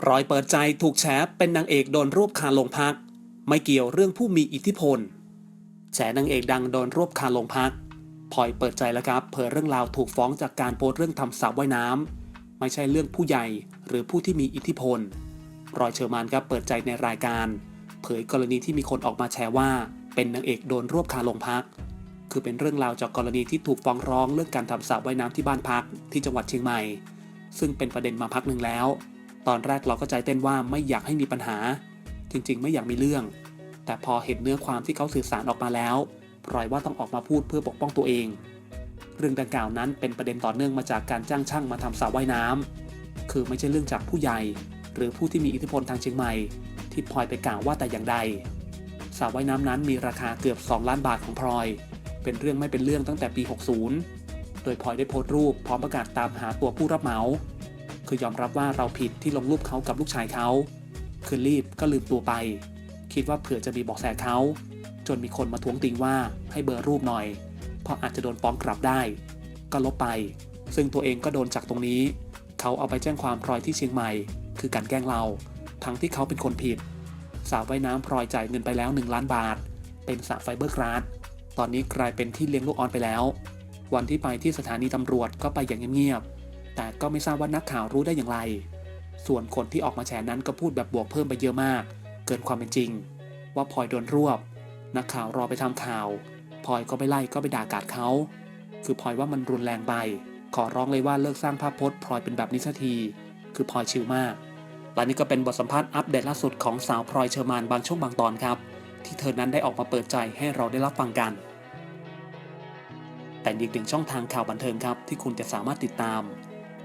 พลอยเปิดใจถูกแฉเป็นนางเอกโดนรวบคาลงพัก ไม่เกี่ยวเรื่องผู้มีอิทธิพล แฉนางเอกดังโดนรวบคาลงพักพลอยเปิดใจแล้วครับ เผยเรื่องราวถูกฟ้องจากการโพสต์เรื่องทำสระว่ายน้ำไม่ใช่เรื่องผู้ใหญ่หรือผู้ที่มีอิทธิพลพลอยเชอร์มานครับเปิดใจในรายการ เผยกรณีที่มีคนออกมาแชร์ว่า เป็นนางเอกโดนรวบคาลงพัก คือเป็นเรื่องราวจากกรณีที่ถูกฟ้องร้องเรื่องการทำสระว่ายน้ำที่บ้านพักที่จังหวัดเชียงใหม่ ซึ่งเป็นประเด็นมาพักหนึ่งแล้ว ตอนแรกเราก็ใจเต้นว่าไม่อยากให้มีปัญหา จริงๆ ไม่อยากมีเรื่อง แต่พอเห็นเนื้อความที่เขาสื่อสารออกมาแล้วพลอยว่าต้องออกมาพูดเพื่อปกป้องตัวเอง เรื่องดังกล่าวนั้นเป็นประเด็นต่อเนื่องมาจากการจ้างช่างมาทำสระว่ายน้ำคือไม่ใช่เรื่องจากผู้ใหญ่ หรือผู้ที่มีอิทธิพลทางเชียงใหม่ ที่พลอยไปกล่าวว่าแต่อย่างใดสระว่ายน้ำนั้นมีราคาเกือบ 2 ล้านบาทของพลอย เป็นเรื่องไม่เป็นเรื่องตั้งแต่ปี 60 โดยพลอยได้โพสต์รูปพร้อมประกาศตามหาตัวผู้รับเหมา คือยอมรับว่าเราผิดที่ลงรูปเขากับลูกชายเขา คือรีบก็ลืมตัวไป คิดว่าเผื่อจะมีบอกแสเขา จนมีคนมาทวงติงว่าให้เบอร์รูปหน่อย เพราะอาจจะโดนฟ้องกลับได้ ก็ลบไป ซึ่งตัวเองก็โดนจากตรงนี้ เขาเอาไปแจ้งความพลอยที่เชียงใหม่ คือการแกล้งเรา ทั้งที่เขาเป็นคนผิด สาวว่ายน้ำพลอยจ่ายเงินไปแล้ว 1 ล้านบาท เป็นสระไฟเบอร์กราสตอนนี้กลายเป็นที่เลี้ยงลูกออนไปแล้ว วันที่ไปที่สถานีตำรวจก็ไปอย่างเงียบๆ แต่ก็ไม่ทราบว่านักข่าวรู้ได้อย่างไร ส่วนคนที่ออกมาแฉนั้นก็พูดแบบบวกเพิ่มไปเยอะมาก เกินความเป็นจริง ว่าพลอยโดนรวบ นักข่าวรอไปทำข่าวพลอยก็ไปไล่ก็ไปด่ากาดเขา คือพลอยว่ามันรุนแรงไป ขอร้องเลยว่าเลิกสร้างภาพพจน์พลอยเป็นแบบนี้สักที คือพลอยชิลมาก และนี่ก็เป็นบทสัมภาษณ์อัปเดตล่าสุดของสาวพลอยเชอร์มานบางช่วงบางตอนครับ ที่เธอนั้นได้ออกมาเปิดใจให้เราได้รับฟังกัน แต่อีกหนึ่งช่องทางข่าวบันเทิงครับที่คุณจะสามารถติดตาม